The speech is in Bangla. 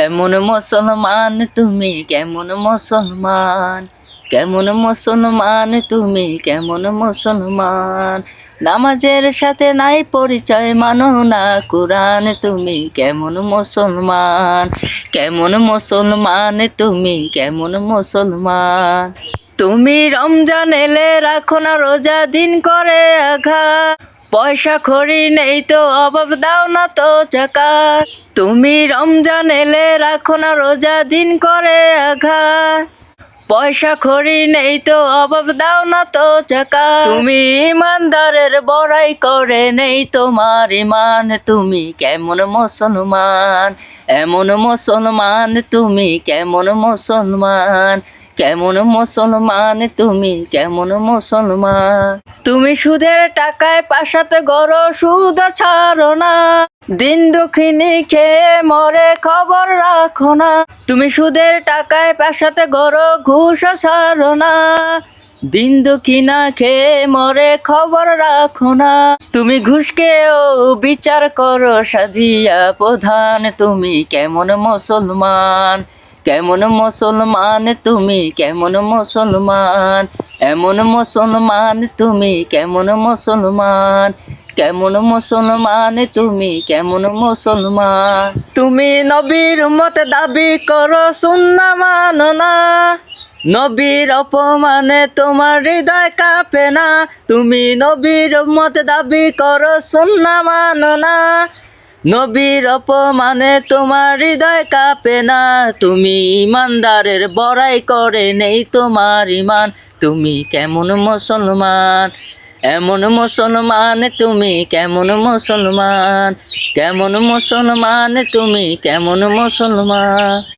কেমন মুসলমান তুমি? কেমন মুসলমান? কেমন মুসলমান তুমি? কেমন মুসলমান? নামাজের সাথে নাই পরিচয়, মানো না কোরআন তুমি। কেমন মুসলমান? কেমন মুসলমান তুমি? কেমন মুসলমান? তুমি রমজান এলে রাখো না রোজা, দিন করে আঘাত। পয়সা খড়ি নেই তো, অভাব দাও না তো চাকা। তুমি রমজান এলে রাখো না রোজা, দিন করে আঘাত। পয়সা খড়ি নেই তো, অভাব দাও না তো চাকা। তুমি ইমানদারের বড়াই করে নেই তোমার ইমান। তুমি কেমন মুসলমান, এমন মুসলমান তুমি কেমন মুসলমান। কেমন মুসলমান তুমি, কেমন মুসলমান? তুমি সুদের টাকায় পাশাতে গড়, সুদ ছাড়ো না। দিন দুঃখিনী খেয়ে মরে খবর রাখো না। তুমি সুদের টাকায় পাশাতে গড়, ঘুষ ছাড়ো না। দিন দুঃখিনা খেয়ে মরে খবর রাখো না। তুমি ঘুষকেও বিচার করো সাদিয়া প্রধান। তুমি কেমন মুসলমান? কেমন মুসলমান তুমি? কেমন মুসলমান? এমন মুসলমান তুমি? কেমন মুসলমান? কেমন মুসলমান তুমি? কেমন মুসলমান? তুমি নবীর মতে দাবি করো, সুন্না মানো না। নবীর অপমানে তোমার হৃদয় কাঁপে না। তুমি নবীর মতে দাবি করো, সুন্না মানো না। নবীর অপমানে তোমার হৃদয় কাঁপে না। তুমি ইমানদারের বড়াই করে নেই তোমার ইমান তুমি কেমন মুসলমান? এমন মুসলমান তুমি কেমন মুসলমান? কেমন মুসলমান তুমি কেমন মুসলমান?